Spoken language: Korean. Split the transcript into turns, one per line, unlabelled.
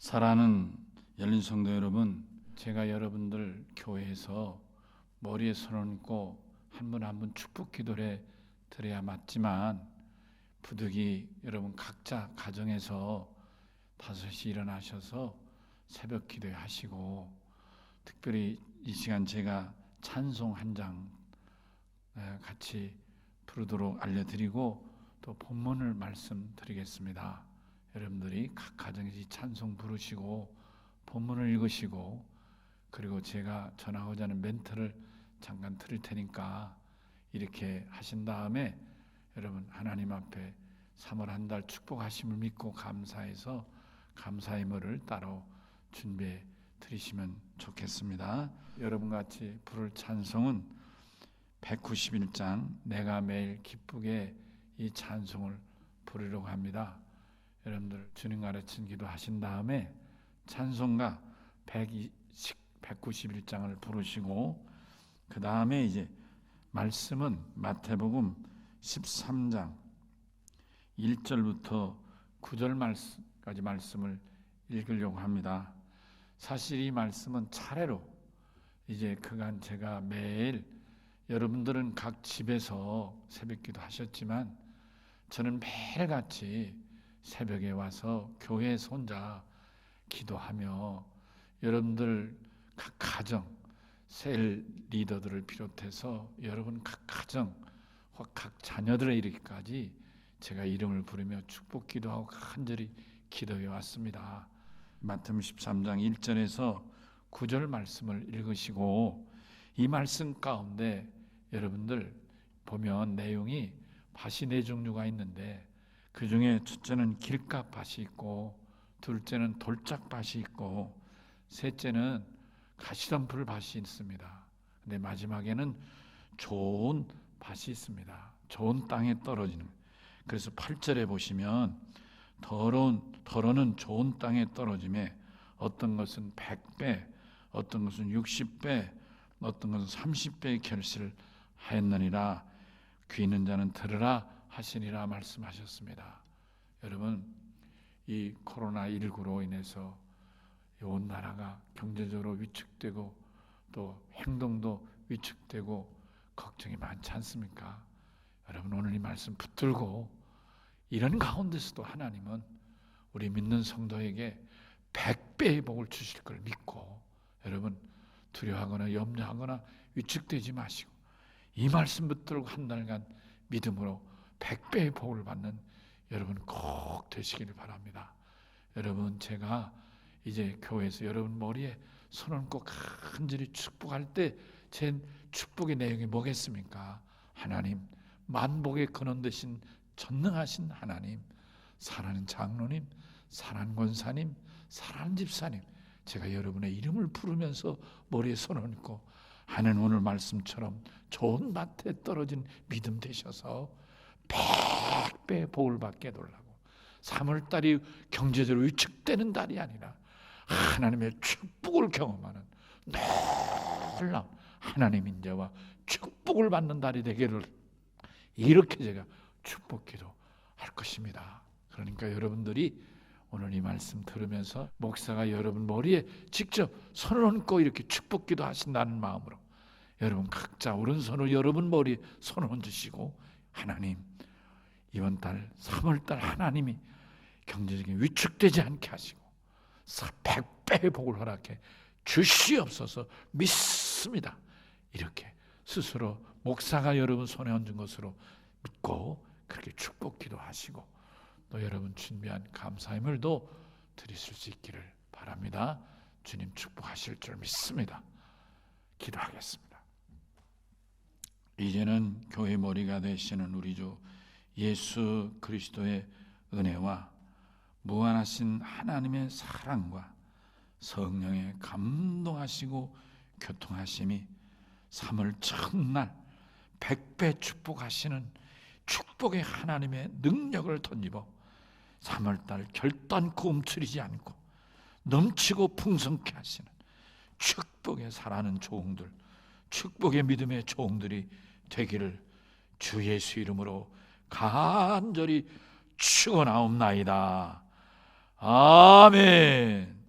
사랑하는 열린 성도 여러분, 제가 여러분들 교회에서 머리에 손을 얹고 한 분 한 분 축복 기도를 드려야 맞지만 부득이 여러분 각자 가정에서 다섯 시 일어나셔서 새벽 기도회 하시고 특별히 이 시간 제가 찬송 한 장 같이 부르도록 알려드리고 또 본문을 말씀드리겠습니다. 여러분들이 각 가정에서 이 찬송 부르시고 본문을 읽으시고 그리고 제가 전하고자 하는 멘트를 잠깐 드릴 테니까 이렇게 하신 다음에 여러분 하나님 앞에 3월 한 달 축복하심을 믿고 감사해서 감사의 물을 따로 준비해 드리시면 좋겠습니다. 여러분 같이 부를 찬송은 191장 내가 매일 기쁘게 이 찬송을 부르려고 합니다. 여러분들 주님 가르친 기도 하신 다음에 찬송가 120, 191장을 부르시고 그 다음에 이제 말씀은 마태복음 13장 1절부터 9절 말씀까지 말씀을 읽으려고 합니다. 사실 이 말씀은 차례로 이제 그간 제가 매일 여러분들은 각 집에서 새벽기도 하셨지만 저는 매일같이 새벽에 와서 교회에서 혼자 기도하며 여러분들 각 가정 셀 리더들을 비롯해서 여러분 각 가정 각 자녀들의 이르기까지 제가 이름을 부르며 축복 기도하고 간절히 기도해 왔습니다. 마태복음 13장 1절에서 9절 말씀을 읽으시고 이 말씀 가운데 여러분들 보면 내용이 밭이 네 종류가 있는데 그 중에 첫째는 길가 밭이 있고 둘째는 돌짝 밭이 있고 셋째는 가시덤불 밭이 있습니다. 근데 마지막에는 좋은 밭이 있습니다. 좋은 땅에 떨어지는. 그래서 8절에 보시면 더러운 더러는 좋은 땅에 떨어짐에 어떤 것은 100배, 어떤 것은 60배, 어떤 것은 30배의 결실을 하였느니라 귀 있는 자는 들으라 하시니라 말씀하셨습니다. 여러분 이 코로나 19로 인해서 온 나라가 경제적으로 위축되고 또 행동도 위축되고 걱정이 많지 않습니까? 여러분 오늘 이 말씀 붙들고 이런 가운데서도 하나님은 우리 믿는 성도에게 백배의 복을 주실 걸 믿고 여러분 두려워하거나 염려하거나 위축되지 마시고 이 말씀 붙들고 한 달간 믿음으로 백배의 복을 받는 여러분 꼭 되시기를 바랍니다. 여러분 제가 이제 교회에서 여러분 머리에 손 얹고 간절히 축복할 때 제 축복의 내용이 뭐겠습니까? 하나님 만복의 근원 되신 전능하신 하나님 사랑하는 장로님 사랑하는 권사님 사랑하는 집사님 제가 여러분의 이름을 부르면서 머리에 손 얹고 하는 오늘 말씀처럼 좋은 밭에 떨어진 믿음 되셔서 백배 복을 받게 해달라고 3월달이 경제적으로 위축되는 달이 아니라 하나님의 축복을 경험하는 놀라운 하나님 인자와 축복을 받는 달이 되기를 이렇게 제가 축복기도 할 것입니다. 그러니까 여러분들이 오늘 이 말씀 들으면서 목사가 여러분 머리에 직접 손을 얹고 이렇게 축복기도 하신다는 마음으로 여러분 각자 오른손을 여러분 머리에 손을 얹으시고 하나님 이번 달 3월 달 하나님이 경제적인 위축되지 않게 하시고 100배의 복을 허락해 주시옵소서 믿습니다. 이렇게 스스로 목사가 여러분 손에 얹은 것으로 믿고 그렇게 축복 기도하시고 또 여러분 준비한 감사의 물도 드리실 수 있기를 바랍니다. 주님 축복하실 줄 믿습니다. 기도하겠습니다. 이제는 교회 머리가 되시는 우리 주 예수 그리스도의 은혜와 무한하신 하나님의 사랑과 성령의 감동하시고 교통하심이 3월 첫날 백배 축복하시는 축복의 하나님의 능력을 덧입어 3월달 결단코 움츠리지 않고 넘치고 풍성케 하시는 축복의 살아는 종들 축복의 믿음의 종들이 되기를 주 예수 이름으로 간절히 축원하옵나이다. 아멘.